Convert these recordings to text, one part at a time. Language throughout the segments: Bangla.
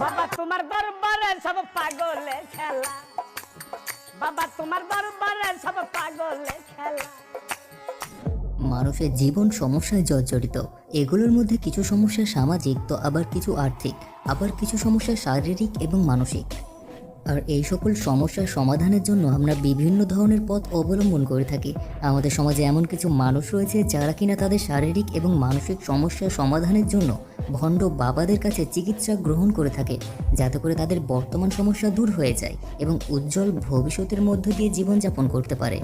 বাবা, তোমার দরবারে সব পাগলে খেলা। বাবা, তোমার দরবারে সব পাগলে খেলা। মানুষের জীবন সমস্যায় জর্জরিত। এগুলোর মধ্যে কিছু সমস্যা সামাজিক, তো আবার কিছু আর্থিক, আবার কিছু সমস্যা শারীরিক এবং মানসিক। আর এই সকল সমস্যার সমাধানের জন্য আমরা বিভিন্ন ধরনের পথ অবলম্বন করে থাকি। আমাদের সমাজে এমন কিছু মানুষ রয়েছে যারা কিনা তাদের শারীরিক এবং মানসিক সমস্যার সমাধানের জন্য ভণ্ড বাবাদের কাছে চিকিৎসা গ্রহণ করে থাকে, যাতে করে তাদের বর্তমান সমস্যা দূর হয়ে যায় এবং উজ্জ্বল ভবিষ্যতের মধ্য দিয়ে জীবনযাপন করতে পারে।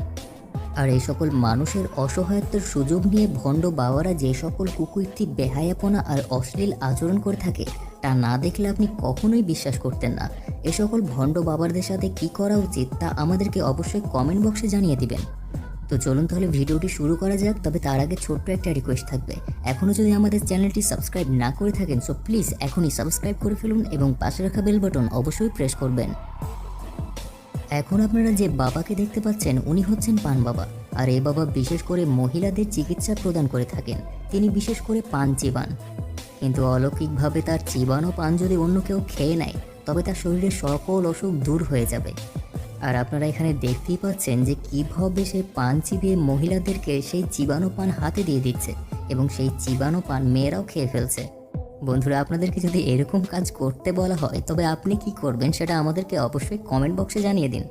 আর এই সকল মানুষের অসহায়ত্বের সুযোগ নিয়ে ভণ্ড বাবারা যে সকল কুকুইর্তি বেহায়াপনা আর অশ্লীল আচরণ করে থাকে, তা না দেখলে আপনি কখনোই বিশ্বাস করতেন না। এ সকল ভণ্ড বাবারদের সাথে কি করা উচিত তা আমাদেরকে অবশ্যই কমেন্ট বক্সে জানিয়ে দিবেন। তো চলুন তাহলে ভিডিওটি শুরু করা যাক, তবে তার আগে ছোট্ট একটা রিকোয়েস্ট থাকবে। এখনও যদি আমাদের চ্যানেলটি সাবস্ক্রাইব না করে থাকেন সো প্লিজ এখনই সাবস্ক্রাইব করে ফেলুন এবং পাশে রাখা বেল বাটন অবশ্যই প্রেস করবেন। এখন আপনারা যে বাবাকে দেখতে পাচ্ছেন, উনি হচ্ছেন পান বাবা। আর এই বাবা বিশেষ করে মহিলাদের চিকিৎসা প্রদান করে থাকেন। তিনি বিশেষ করে পান চিবান। কিন্তু অলৌকিকভাবে তার চিবানো পান যদি অন্য কেউ খেয়ে নেয়, তবে তার শরীরের সকল অসুখ দূর হয়ে যাবে। আর আপনারা এখানে দেখতেই পাচ্ছেন যে কীভাবে সে পান চিবিয়ে মহিলাদেরকে সেই চিবানো পান হাতে দিয়ে দিচ্ছে এবং সেই চিবানো পান মেয়েরাও খেয়ে ফেলছে। বন্ধুরা, আপনাদেরকে যদি এরকম কাজ করতে বলা হয়, তবে আপনি কি করবেন সেটা আমাদেরকে অবশ্যই কমেন্ট বক্সে জানিয়ে দিন।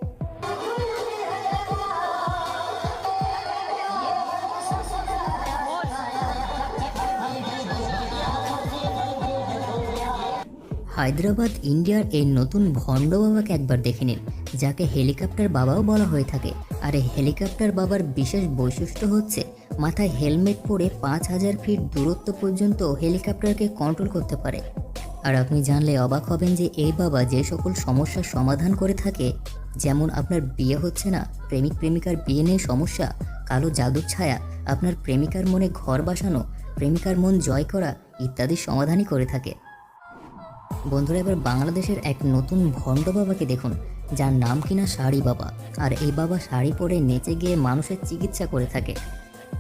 হায়দ্রাবাদ, ইন্ডিয়ার এই নতুন ভণ্ড বাবাকে একবার দেখে নিন, যাকে হেলিকপ্টার বাবাও বলা হয়ে থাকে। আর এই হেলিকপ্টার বাবার বিশেষ বৈশিষ্ট্য হচ্ছে, মাথায় হেলমেট পরে পাঁচ হাজার ফিট দূরত্ব পর্যন্ত হেলিকপ্টারকে কন্ট্রোল করতে পারে। আর আপনি জানলে অবাক হবেন যে এই বাবা যে সকল সমস্যার সমাধান করে থাকে, যেমন আপনার বিয়ে হচ্ছে না, প্রেমিক প্রেমিকার বিয়ে নিয়ে সমস্যা, কালো জাদুর ছায়া, আপনার প্রেমিকার মনে ঘর বাসানো, প্রেমিকার মন জয় করা ইত্যাদির সমাধানই করে থাকে। বন্ধুরা, এবার বাংলাদেশের এক নতুন ভণ্ড বাবাকে দেখুন, যার নাম কিনা শাড়ি বাবা। আর এই বাবা শাড়ি পরে নেচে গিয়ে মানুষের চিকিৎসা করে থাকে।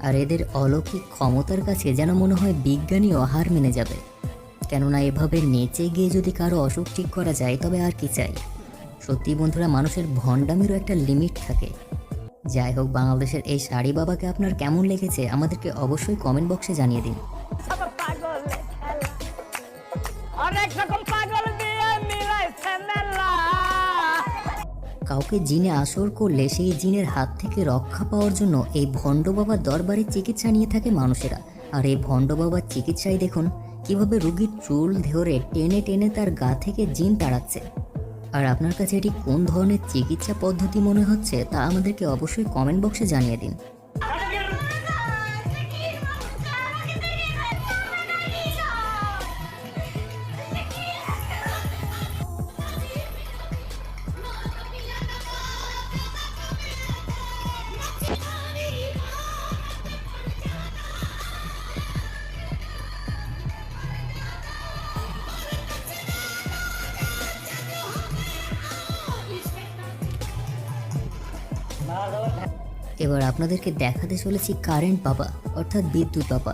আর এদের অলৌকিক ক্ষমতার কাছে যেন মনে হয় বিজ্ঞানীও হার মেনে যাবে। কেননা, এভাবে নেচে গিয়ে যদি কারও অসুখ ঠিক করা যায়, তবে আর কি চাই? সত্যি বন্ধুরা, মানুষের ভণ্ডামিরও একটা লিমিট থাকে। যাই হোক, বাংলাদেশের এই শাড়ি বাবাকে আপনার কেমন লেগেছে আমাদেরকে অবশ্যই কমেন্ট বক্সে জানিয়ে দিন। কাউকে জিনে আসর করলে সেই জিনের হাত থেকে রক্ষা পাওয়ার জন্য এই ভণ্ড বাবার দরবারে চিকিৎসা নিয়ে থাকে মানুষেরা। আর এই ভণ্ড বাবার চিকিৎসায় দেখুন, কীভাবে রুগীর চুল ধরে টেনে টেনে তার গা থেকে জিন তাড়াচ্ছে। আর আপনার কাছে এটি কোন ধরনের চিকিৎসা পদ্ধতি মনে হচ্ছে তা আমাদেরকে অবশ্যই কমেন্ট বক্সে জানিয়ে দিন। এবার আপনাদেরকে দেখাতে চলেছি কারেন্ট বাবা অর্থাৎ বিদ্যুৎ বাবা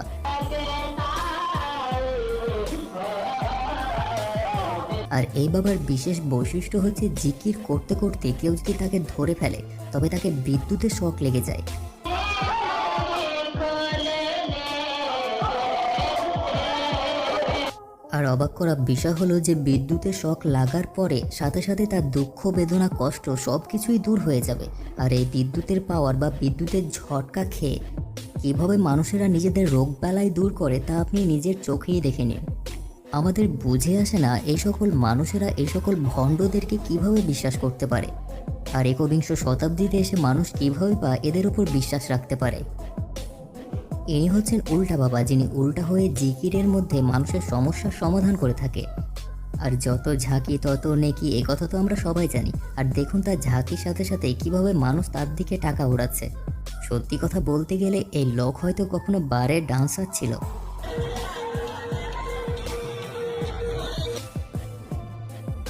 আর এই বাবার বিশেষ বৈশিষ্ট্য হচ্ছে জিকির করতে করতে কেউ যদি তাকে ধরে ফেলে, তবে তাকে বিদ্যুতের শখ লেগে যায়। আর অবাক করা বিষয় হলো যে বিদ্যুতের শক লাগার পরে সাথে সাথে তার দুঃখ, বেদনা, কষ্ট সব কিছুই দূর হয়ে যাবে। আর এই বিদ্যুতের পাওয়ার বা বিদ্যুতের ঝটকা খেয়ে কীভাবে মানুষেরা নিজেদের রোগ বালাই দূর করে তা আপনি নিজের চোখেই দেখে নিন। আমাদের বুঝে আসে না এই সকল মানুষেরা এই সকল ভণ্ডদেরকে কীভাবে বিশ্বাস করতে পারে? আর একবিংশ শতাব্দীতে এসে মানুষ কীভাবে বা এদের উপর বিশ্বাস রাখতে পারে? ইনি হচ্ছেন উল্টা বাবা, যিনি উল্টা হয়ে জিকিরের মধ্যে মানুষের সমস্যার সমাধান করে থাকে। আর যত ঝাঁকি, তত নেকি, এ কথা তো আমরা সবাই জানি। আর দেখুন তার ঝাঁকির সাথে সাথে কীভাবে মানুষ তার দিকে টাকা উড়াচ্ছে। সত্যি কথা বলতে গেলে এই লোক হয়তো কখনো বারের ডান্সার ছিল।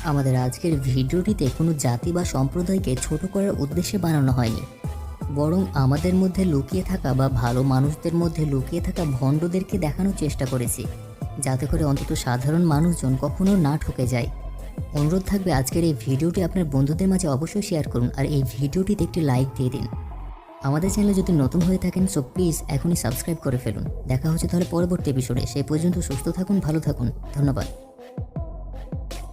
আমাদের আজকের ভিডিওটিতে কোনো জাতি বা সম্প্রদায়কে ছোট করার উদ্দেশ্যে বানানো হয়নি। বরং আমাদের মধ্যে লুকিয়ে থাকা বা ভালো মানুষদের মধ্যে লুকিয়ে থাকা ভণ্ডদেরকে দেখানোর চেষ্টা করেছি। যাতে করে অন্তত সাধারণ মানুষজন কখনো না ঠকে যায়। অনুরোধ থাকবে আজকের এই ভিডিওটি আপনার বন্ধুদের মাঝে অবশ্যই শেয়ার করুন আর এই ভিডিওটিতে একটি লাইক দিয়ে দিন। আমাদের চ্যানেলে যদি নতুন হয়ে থাকেন, সো প্লিজ এখনই সাবস্ক্রাইব করে ফেলুন। দেখা হচ্ছে তাহলে পরবর্তী এপিসোডে সেই পর্যন্ত সুস্থ থাকুন, ভালো থাকুন। ধন্যবাদ।